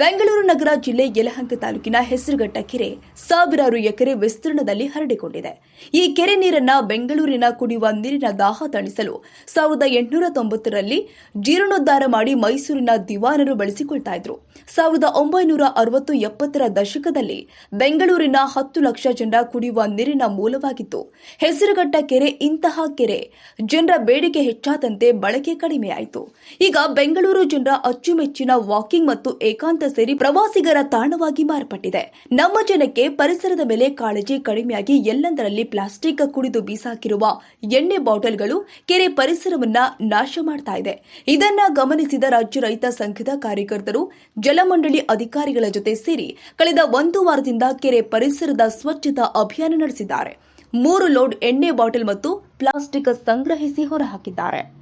ಬೆಂಗಳೂರು ನಗರ ಜಿಲ್ಲೆ ಯಲಹಂಕ ತಾಲೂಕಿನ ಹೆಸರುಘಟ್ಟ ಕೆರೆ ಸಾವಿರಾರು ಎಕರೆ ವಿಸ್ತೀರ್ಣದಲ್ಲಿ ಹರಡಿಕೊಂಡಿದೆ. ಈ ಕೆರೆ ನೀರನ್ನ ಬೆಂಗಳೂರಿನ ಕುಡಿಯುವ ನೀರಿನ ದಾಹ ತಣಿಸಲು ಸಾವಿರದ ಎಂಟುನೂರ ತೊಂಬತ್ತರಲ್ಲಿ ಜೀರ್ಣೋದ್ಧಾರ ಮಾಡಿ ಮೈಸೂರಿನ ದಿವಾನರು ಬಳಸಿಕೊಳ್ತಾ ಇದ್ರು. ಸಾವಿರದ ಒಂಬೈನೂರ ಅರವತ್ತು ಎಪ್ಪತ್ತರ ದಶಕದಲ್ಲಿ ಬೆಂಗಳೂರಿನ ಹತ್ತು ಲಕ್ಷ ಜನರ ಕುಡಿಯುವ ನೀರಿನ ಮೂಲವಾಗಿತ್ತು. ಹೆಸರುಘಟ್ಟ ಕೆರೆ ಇಂತಹ ಕೆರೆ ಜನರ ಬೇಡಿಕೆ ಹೆಚ್ಚಾದಂತೆ ಬಳಕೆ ಕಡಿಮೆಯಾಯಿತು. ಈಗ ಬೆಂಗಳೂರು ಜನರ ಅಚ್ಚುಮೆಚ್ಚಿನ ವಾಕಿಂಗ್ ಮತ್ತು ಏಕಾಂತ ಸೇರಿ ಪ್ರವಾಸಿಗರ ತಾಣವಾಗಿ ಮಾರ್ಪಟ್ಟಿದೆ. ನಮ್ಮ ಜನಕ್ಕೆ ಪರಿಸರದ ಮೇಲೆ ಕಾಳಜಿ ಕಡಿಮೆಯಾಗಿ ಎಲ್ಲೆಂದರಲ್ಲಿ ಪ್ಲಾಸ್ಟಿಕ್ ಕುಡಿದು ಬೀಸಾಕಿರುವ ಎಣ್ಣೆ ಬಾಟಲ್ಗಳು ಕೆರೆ ಪರಿಸರವನ್ನ ನಾಶ ಮಾಡ್ತಾ ಇದೆ. ಇದನ್ನ ಗಮನಿಸಿದ ರಾಜ್ಯ ರೈತ ಸಂಘದ ಕಾರ್ಯಕರ್ತರು ಜಲಮಂಡಳಿ ಅಧಿಕಾರಿಗಳ ಜೊತೆ ಸೇರಿ ಕಳೆದ ಒಂದು ವಾರದಿಂದ ಕೆರೆ ಪರಿಸರದ ಸ್ವಚ್ಛತಾ ಅಭಿಯಾನ ನಡೆಸಿದ್ದಾರೆ. ಮೂರು ಲೋಡ್ ಎಣ್ಣೆ ಬಾಟಲ್ ಮತ್ತು ಪ್ಲಾಸ್ಟಿಕ್ ಸಂಗ್ರಹಿಸಿ ಹೊರಹಾಕಿದ್ದಾರೆ.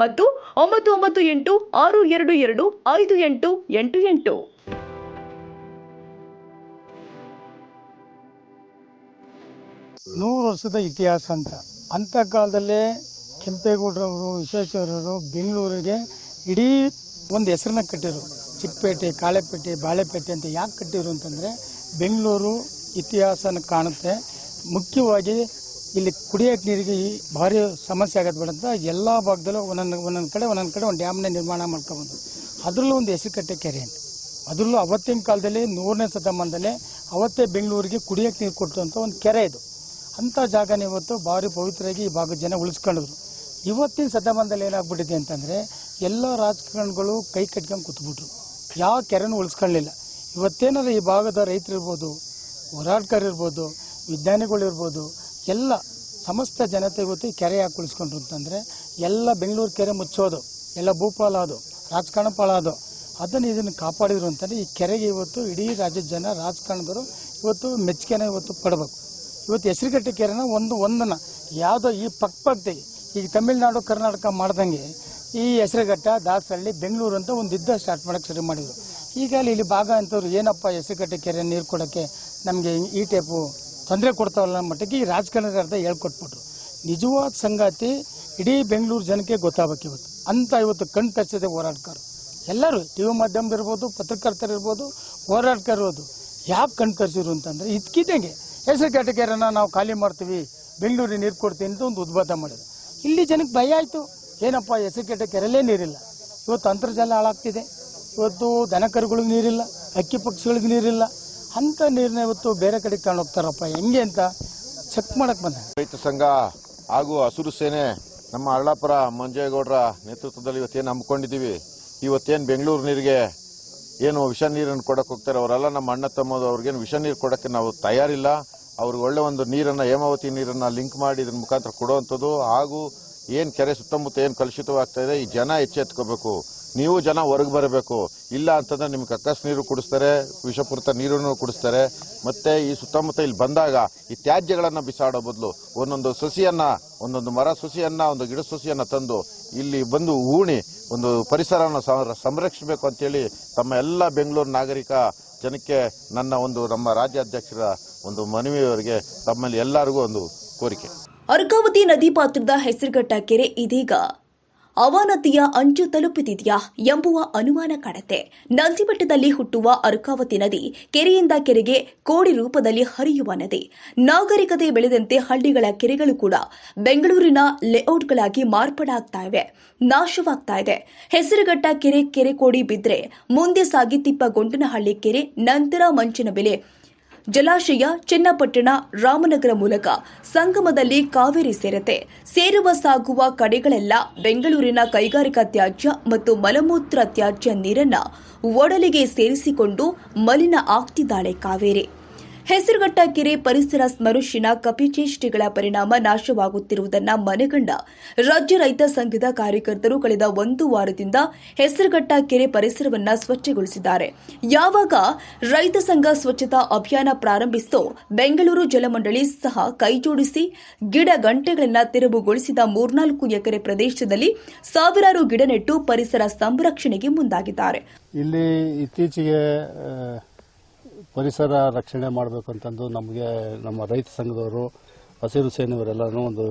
ಮತ್ತು ಒಂಬತ್ತು ಒಂಬತ್ತು, ಎಂಟು, ಆರು, ಎರಡು ಎರಡು, ಐದು, ಎಂಟು ಎಂಟು ಎಂಟು. ನೂರು ವರ್ಷದ ಇತಿಹಾಸ ಅಂತ. ಅಂಥ ಕಾಲದಲ್ಲೇ ಕೆಂಪೇಗೌಡರವರು ವಿಶ್ವೇಶ್ವರರು ಬೆಂಗಳೂರಿಗೆ ಇಡೀ ಒಂದು ಹೆಸರನ್ನ ಕಟ್ಟಿರು ಚಿಕ್ಕಪೇಟೆ, ಕಾಳೆಪೇಟೆ, ಬಾಳೆಪೇಟೆ ಅಂತ ಯಾಕೆ ಕಟ್ಟಿದ್ರು ಅಂತಂದರೆ ಬೆಂಗಳೂರು ಇತಿಹಾಸನ ಕಾಣುತ್ತೆ. ಮುಖ್ಯವಾಗಿ ಇಲ್ಲಿ ಕುಡಿಯೋಕೆ ನೀರಿಗೆ ಭಾರಿ ಸಮಸ್ಯೆ ಆಗತ್ತೆ ಬೇಡ ಅಂತ ಎಲ್ಲ ಭಾಗದಲ್ಲೂ ಒಂದೊಂದು ಒಂದೊಂದು ಕಡೆ ಒಂದೊಂದು ಕಡೆ ಒಂದು ಡ್ಯಾಮ್ನ ನಿರ್ಮಾಣ ಮಾಡ್ಕೊಬಂದು. ಅದರಲ್ಲೂ ಒಂದು ಹೆಸರು ಕಟ್ಟೆ ಕೆರೆ ಅಂತ. ಅದರಲ್ಲೂ ಅವತ್ತಿನ ಕಾಲದಲ್ಲಿ ನೂರನೇ ಶತಮಾನದಲ್ಲೇ ಅವತ್ತೇ ಬೆಂಗಳೂರಿಗೆ ಕುಡಿಯೋಕೆ ನೀರು ಕೊಟ್ಟಂಥ ಒಂದು ಕೆರೆ ಇದು. ಅಂಥ ಜಾಗನ ಇವತ್ತು ಭಾರಿ ಪವಿತ್ರವಾಗಿ ಈ ಭಾಗದ ಜನ ಉಳಿಸ್ಕೊಂಡಿದ್ರು ಇವತ್ತಿನ ಶತಮಾನದಲ್ಲಿ ಏನಾಗ್ಬಿಟ್ಟಿದೆ ಅಂತಂದರೆ ಎಲ್ಲ ರಾಜಕಾರಣಿಗಳು ಕೈ ಕಟ್ಕೊಂಡು ಕೂತ್ಬಿಟ್ರು. ಯಾವ ಕೆರೆನೂ ಉಳಿಸ್ಕೊಳ್ಳಿಲ್ಲ. ಇವತ್ತೇನಾದ್ರೂ ಈ ಭಾಗದ ರೈತರಿರ್ಬೋದು ಹೋರಾಟಗಾರ ಇರ್ಬೋದು ವಿಜ್ಞಾನಿಗಳಿರ್ಬೋದು ಎಲ್ಲ ಸಮಸ್ತ ಜನತೆ ಈ ಕೆರೆ ಯಾಕೆ ಉಳಿಸ್ಕೊಂಡ್ರು ಅಂತಂದರೆ ಎಲ್ಲ ಬೆಂಗಳೂರು ಕೆರೆ ಮುಚ್ಚೋದು, ಎಲ್ಲ ಭೂಪಾಲ ಅದು ರಾಜಕಾರಣ ಪಾಳಾದು ಅದನ್ನು ಇದನ್ನು ಕಾಪಾಡಿದ್ರು ಅಂತಂದರೆ ಈ ಕೆರೆಗೆ ಇವತ್ತು ಇಡೀ ರಾಜ್ಯದ ಜನ ರಾಜಕಾರಣದವರು ಇವತ್ತು ಮೆಚ್ಚುಗೆನ ಇವತ್ತು ಪಡಬೇಕು. ಇವತ್ತು ಹೆಸರುಗಟ್ಟೆ ಕೆರೆನ ಒಂದು ಒಂದನ್ನ ಯಾವುದೋ ಈ ಪಕ್ಕ ಪಕ್ಕದಾಗೆ ಈಗ ತಮಿಳುನಾಡು, ಕರ್ನಾಟಕ ಮಾಡ್ದಂಗೆ ಈ ಹೆಸರುಘಟ್ಟ ದಾಸಹಳ್ಳಿ ಬೆಂಗಳೂರು ಅಂತ ಒಂದು ಯುದ್ಧ ಸ್ಟಾರ್ಟ್ ಮಾಡೋಕ್ಕೆ ಶುರು ಮಾಡಿದರು. ಈಗ ಅಲ್ಲಿ ಇಲ್ಲಿ ಭಾಗ ಅಂತವ್ರು ಏನಪ್ಪ ಹೆಸರುಗಟ್ಟೆ ಕೆರೆ ನೀರು ಕೊಡೋಕ್ಕೆ ನಮಗೆ ಈ ಟೈಪು ತೊಂದರೆ ಕೊಡ್ತಾವಲ್ಲ ಮಟ್ಟಕ್ಕೆ ಈ ರಾಜಕಾರಣದ ಅರ್ಧ ಹೇಳ್ಕೊಟ್ಬಿಟ್ರು. ನಿಜವಾದ ಸಂಗಾತಿ ಇಡೀ ಬೆಂಗಳೂರು ಜನಕ್ಕೆ ಗೊತ್ತಾಗಬೇಕು ಇವತ್ತು. ಅಂತ ಇವತ್ತು ಕಣ್ಣು ತರಿಸಿದೆ ಹೋರಾಟಗಾರರು. ಎಲ್ಲರೂ ಟಿ ವಿ ಮಾಧ್ಯಮದಿರ್ಬೋದು ಪತ್ರಕರ್ತರಿರ್ಬೋದು ಇರ್ಬೋದು ಯಾಕೆ ಕಣ್ ತರಿಸಿದ್ರು ಅಂತಂದರೆ ಇದಕ್ಕಿದ್ದಂಗೆ ಹೆಸರು ಕ್ಯಾಟಗರಿಯನ್ನು ನಾವು ಖಾಲಿ ಮಾಡ್ತೀವಿ, ಬೆಂಗಳೂರಿಗೆ ನೀರು ಕೊಡ್ತೀನಿ ಅಂತ ಒಂದು ಉದ್ಭಾತ ಮಾಡಿದ್ರು. ಇಲ್ಲಿ ಜನಕ್ಕೆ ಭಯ ಆಯಿತು. ಏನಪ್ಪ, ಹೆಸರು ಕೆರೆಯಲ್ಲೇ ನೀರಿಲ್ಲ. ಇವತ್ತು ಅಂತರ್ಜಲ ಹಾಳಾಗ್ತಿದೆ. ಇವತ್ತು ದನ ಕರುಗಳಿಗೆ ನೀರಿಲ್ಲ, ಅಕ್ಕಿ ಪಕ್ಷಿಗಳಿಗೆ ನೀರಿಲ್ಲ. ಅಂಥ ನೀರನ್ನ ಇವತ್ತು ಬೇರೆ ಕಡೆ ತಗೊಂಡು ಹೋಗ್ತಾರಪ್ಪ ಹೆಂಗೆ ಅಂತ ಚೆಕ್ ಮಾಡಕ್ ಬಂದೆ. ರೈತ ಸಂಘ ಹಾಗೂ ಹಸಿರು ಸೇನೆ ನಮ್ಮ ಅಳ್ಳಾಪುರ ಮಂಜೇಗೌಡರ ನೇತೃತ್ವದಲ್ಲಿ ಇವತ್ತೇನು ಹಮ್ಮಿಕೊಂಡಿದ್ದೀವಿ. ಇವತ್ತೇನು ಬೆಂಗಳೂರು ನೀರಿಗೆ ಏನು ವಿಷ ನೀರನ್ನು ಕೊಡಕ್ಕೆ ಹೋಗ್ತಾರೆ ಅವರೆಲ್ಲ, ನಮ್ಮ ಅಣ್ಣ ತಮ್ಮದು ಅವ್ರಿಗೇನು ವಿಷ ನೀರು ಕೊಡೋಕ್ಕೆ ನಾವು ತಯಾರಿಲ್ಲ. ಅವ್ರಿಗೆ ಒಳ್ಳೆ ಒಂದು ನೀರನ್ನು, ಹೇಮಾವತಿ ನೀರನ್ನು ಲಿಂಕ್ ಮಾಡಿ ಇದ್ರ ಮುಖಾಂತರ ಕೊಡುವಂಥದ್ದು ಹಾಗೂ ಏನು ಕೆರೆ ಸುತ್ತಮುತ್ತ ಏನು ಕಲುಷಿತವಾಗ್ತಾ ಇದೆ, ಈ ಜನ ಎಚ್ಚೆತ್ಕೋಬೇಕು. ನೀವು ಜನ ಹೊರಗೆ ಬರಬೇಕು. ಇಲ್ಲ ಅಂತಂದ್ರೆ ನಿಮ್ಗೆ ಕಕ್ಕಸ್ ನೀರು ಕುಡಿಸ್ತಾರೆ, ವಿಷಪೂರಿತ ನೀರನ್ನು ಕುಡಿಸ್ತಾರೆ. ಮತ್ತೆ ಈ ಸುತ್ತಮುತ್ತ ಇಲ್ಲಿ ಬಂದಾಗ ಈ ತ್ಯಾಜ್ಯಗಳನ್ನು ಬಿಸಾಡೋ ಬದಲು ಒಂದೊಂದು ಸಸಿಯನ್ನ, ಒಂದೊಂದು ಮರ ಸಸಿಯನ್ನ, ಒಂದು ಗಿಡ ಸಸಿಯನ್ನ ತಂದು ಇಲ್ಲಿ ಬಂದು ಹೂಣಿ, ಒಂದು ಪರಿಸರವನ್ನು ಸಂರಕ್ಷಿಸಬೇಕು ಅಂತೇಳಿ ತಮ್ಮ ಎಲ್ಲ ಬೆಂಗಳೂರು ನಾಗರಿಕ ಜನಕ್ಕೆ ನನ್ನ ಒಂದು ನಮ್ಮ ರಾಜ್ಯಾಧ್ಯಕ್ಷರ ಒಂದು ಮನವಿಯವರಿಗೆ ತಮ್ಮಲ್ಲಿ ಎಲ್ಲರಿಗೂ ಒಂದು ಕೋರಿಕೆ. ಅರ್ಕಾವತಿ ನದಿ ಪಾತ್ರದ ಹೆಸರುಘಟ್ಟ ಕೆರೆ ಇದೀಗ ಅವನತಿಯ ಅಂಚು ತಲುಪುತ್ತಿದೆಯಾ ಎಂಬುವ ಅನುಮಾನ ಕಾಡತ್ತೆ. ನಂದಿಬೆಟ್ಟದಲ್ಲಿ ಹುಟ್ಟುವ ಅರ್ಕಾವತಿ ನದಿ ಕೆರೆಯಿಂದ ಕೆರೆಗೆ ಕೋಡಿ ರೂಪದಲ್ಲಿ ಹರಿಯುವ ನದಿ. ನಾಗರಿಕತೆ ಬೆಳೆದಂತೆ ಹಳ್ಳಿಗಳ ಕೆರೆಗಳು ಕೂಡ ಬೆಂಗಳೂರಿನ ಲೇಔಟ್ಗಳಾಗಿ ಮಾರ್ಪಾಡಾಗ್ತಾ ಇವೆ, ನಾಶವಾಗ್ತಾ ಇದೆ. ಹೆಸರುಘಟ್ಟ ಕೆರೆ ಕೆರೆ ಕೋಡಿ ಬಿದ್ದರೆ ಮುಂದೆ ಸಾಗಿ ತಿಪ್ಪ ತಿಪ್ಪಗೊಂಡನಹಳ್ಳಿ ಕೆರೆ, ನಂತರ ಮಂಚಿನ ಬೆಲೆ ಜಲಾಶಯ ಚನ್ನಪಟ್ಟಣ ರಾಮನಗರ ಮೂಲಕ ಸಂಗಮದಲ್ಲಿ ಕಾವೇರಿ ಸೇರತೆ ಸೇರುವ ಸಾಗುವ ಕಡೆಗಳೆಲ್ಲ ಬೆಂಗಳೂರಿನ ಕೈಗಾರಿಕಾ ತ್ಯಾಜ್ಯ ಮತ್ತು ಮಲಮೂತ್ರ ತ್ಯಾಜ್ಯ ನೀರನ್ನ ಒಡಲಿಗೆ ಸೇರಿಸಿಕೊಂಡು ಮಲಿನ ಆಗ್ತಿದ್ದಾಳೆ ಕಾವೇರಿ. ಹೆಸರುಘಟ್ಟ ಕೆರೆ ಪರಿಸರ ಸ್ಮರುಷಿನ ಕಪಿಚೇಷ್ಟಿಗಳ ಪರಿಣಾಮ ನಾಶವಾಗುತ್ತಿರುವುದನ್ನ ಮನೆಗಂಡ ರಾಜ್ಯ ರೈತ ಸಂಘದ ಕಾರ್ಯಕರ್ತರು ಕಳೆದ ಒಂದು ವಾರದಿಂದ ಹೆಸರುಘಟ್ಟ ಕೆರೆ ಪರಿಸರವನ್ನ ಸ್ವಚ್ಛಗೊಳಿಸಿದ್ದಾರೆ. ಯಾವಾಗ ರೈತ ಸಂಘ ಸ್ವಚ್ಛತಾ ಅಭಿಯಾನ ಪ್ರಾರಂಭಿಸಿತೋ ಬೆಂಗಳೂರು ಜಲಮಂಡಳಿ ಸಹ ಕೈಜೋಡಿಸಿ ಗಿಡ ಗಂಟೆಗಳನ್ನ ತೆರವುಗೊಳಿಸಿದ ಮೂರ್ನಾಲ್ಕು ಎಕರೆ ಪ್ರದೇಶದಲ್ಲಿ ಸಾವಿರಾರು ಗಿಡ ನೆಟ್ಟು ಪರಿಸರ ಸಂರಕ್ಷಣೆಗೆ ಮುಂದಾಗಿದ್ದಾರೆ. ಇಲ್ಲಿ ಇತ್ತೀಚೆಗೆ ಪರಿಸರ ರಕ್ಷಣೆ ಮಾಡಬೇಕು ಅಂತಂದು ನಮಗೆ, ನಮ್ಮ ರೈತ ಸಂಘದವರು, ಹಸಿರು ಸೇನೆಯವರೆಲ್ಲರೂ ಒಂದು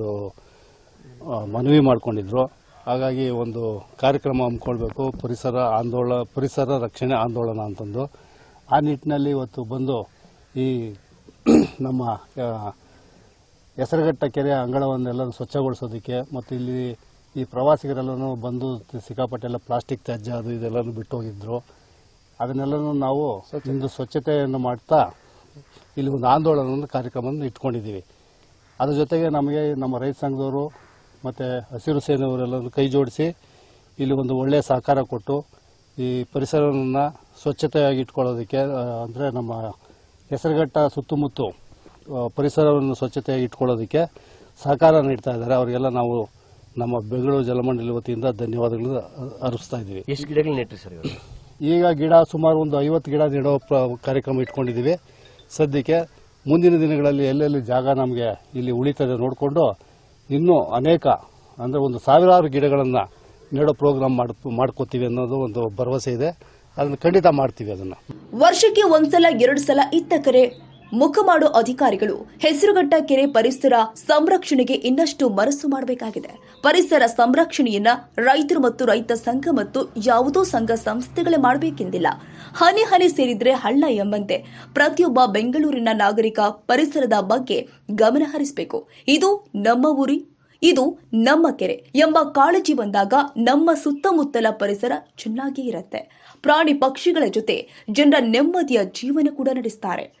ಮನವಿ ಮಾಡಿಕೊಂಡಿದ್ರು. ಹಾಗಾಗಿ ಒಂದು ಕಾರ್ಯಕ್ರಮ ಹಮ್ಮಿಕೊಳ್ಬೇಕು, ಪರಿಸರ ಆಂದೋಲನ ಪರಿಸರ ರಕ್ಷಣೆ ಆಂದೋಲನ ಅಂತಂದು. ಆ ನಿಟ್ಟಿನಲ್ಲಿ ಇವತ್ತು ಬಂದು ಈ ನಮ್ಮ ಹೆಸರುಘಟ್ಟ ಕೆರೆ ಅಂಗಳವನ್ನೆಲ್ಲರೂ ಸ್ವಚ್ಛಗೊಳಿಸೋದಕ್ಕೆ ಮತ್ತು ಇಲ್ಲಿ ಈ ಪ್ರವಾಸಿಗರೆಲ್ಲರೂ ಬಂದು ಸಿಕ್ಕಾಪಟ್ಟೆಲ್ಲ ಪ್ಲಾಸ್ಟಿಕ್ ತ್ಯಾಜ್ಯ ಅದು ಇದೆಲ್ಲನೂ ಬಿಟ್ಟು ಹೋಗಿದ್ರು ಅದನ್ನೆಲ್ಲನೂ ನಾವು ಇಂದು ಸ್ವಚ್ಛತೆಯನ್ನು ಮಾಡ್ತಾ ಇಲ್ಲಿ ಒಂದು ಆಂದೋಲನದ ಕಾರ್ಯಕ್ರಮವನ್ನು ಇಟ್ಕೊಂಡಿದ್ದೀವಿ. ಅದ್ರ ಜೊತೆಗೆ ನಮಗೆ ನಮ್ಮ ರೈತ ಸಂಘದವರು ಮತ್ತು ಹಸಿರು ಸೇನೆಯವರೆಲ್ಲರೂ ಕೈ ಜೋಡಿಸಿ ಇಲ್ಲಿ ಒಂದು ಒಳ್ಳೆಯ ಸಹಕಾರ ಕೊಟ್ಟು ಈ ಪರಿಸರವನ್ನು ಸ್ವಚ್ಛತೆಯಾಗಿ ಇಟ್ಕೊಳ್ಳೋದಕ್ಕೆ ಅಂದರೆ ನಮ್ಮ ಹೆಸರುಘಟ್ಟ ಸುತ್ತಮುತ್ತ ಪರಿಸರವನ್ನು ಸ್ವಚ್ಛತೆಯಾಗಿ ಇಟ್ಕೊಳ್ಳೋದಕ್ಕೆ ಸಹಕಾರ ನೀಡ್ತಾ ಇದ್ದಾರೆ. ಅವರಿಗೆಲ್ಲ ನಾವು ನಮ್ಮ ಬೆಂಗಳೂರು ಜಲಮಂಡಳಿ ವತಿಯಿಂದ ಧನ್ಯವಾದಗಳು ಅರ್ಪಿಸ್ತಾ ಇದ್ದೀವಿ. ಎಷ್ಟು ಗಿಡಗಳು ನೆಟ್ಟರಿ ಸರ್ ಈಗ ಗಿಡ ಸುಮಾರು ಒಂದು ಐವತ್ತು ಗಿಡ ನೆಡೋ ಕಾರ್ಯಕ್ರಮ ಇಟ್ಕೊಂಡಿದ್ದೀವಿ. ಸದ್ಯಕ್ಕೆ ಮುಂದಿನ ದಿನಗಳಲ್ಲಿ ಎಲ್ಲೆಲ್ಲಿ ಜಾಗ ನಮಗೆ ಇಲ್ಲಿ ಉಳಿತದೆ ನೋಡಿಕೊಂಡು ಇನ್ನೂ ಅನೇಕ ಅಂದರೆ ಒಂದು ಸಾವಿರಾರು ಗಿಡಗಳನ್ನು ನೆಡೋ ಪ್ರೋಗ್ರಾಮ್ ಮಾಡ್ ಮಾಡ್ಕೋತೀವಿ ಅನ್ನೋದು ಒಂದು ಭರವಸೆ ಇದೆ. ಅದನ್ನು ಖಂಡಿತ ಮಾಡ್ತೀವಿ ಅದನ್ನು. ವರ್ಷಕ್ಕೆ ಒಂದ್ಸಲ ಎರಡು ಸಲ ಇತ್ತ ಕರೆ ಮುಖ ಮಾಡೋ ಅಧಿಕಾರಿಗಳು ಹೆಸರುಘಟ್ಟ ಕೆರೆ ಪರಿಸರ ಸಂರಕ್ಷಣೆಗೆ ಇನ್ನಷ್ಟು ಮನಸ್ಸು ಮಾಡಬೇಕಾಗಿದೆ. ಪರಿಸರ ಸಂರಕ್ಷಣೆಯನ್ನ ರೈತರು ಮತ್ತು ರೈತ ಸಂಘ ಮತ್ತು ಯಾವುದೋ ಸಂಘ ಸಂಸ್ಥೆಗಳೇ ಮಾಡಬೇಕೆಂದಿಲ್ಲ. ಹನಿ ಹನಿ ಸೇರಿದ್ರೆ ಹಳ್ಳ ಎಂಬಂತೆ ಪ್ರತಿಯೊಬ್ಬ ಬೆಂಗಳೂರಿನ ನಾಗರಿಕ ಪರಿಸರದ ಬಗ್ಗೆ ಗಮನ ಹರಿಸಬೇಕು. ಇದು ನಮ್ಮ ಊರಿ, ಇದು ನಮ್ಮ ಕೆರೆ ಎಂಬ ಕಾಳಜಿ ಬಂದಾಗ ನಮ್ಮ ಸುತ್ತಮುತ್ತಲ ಪರಿಸರ ಚೆನ್ನಾಗಿ ಇರುತ್ತೆ. ಪ್ರಾಣಿ ಪಕ್ಷಿಗಳ ಜೊತೆ ಜನರ ನೆಮ್ಮದಿಯ ಜೀವನ ಕೂಡ ನಡೆಸ್ತಾರೆ.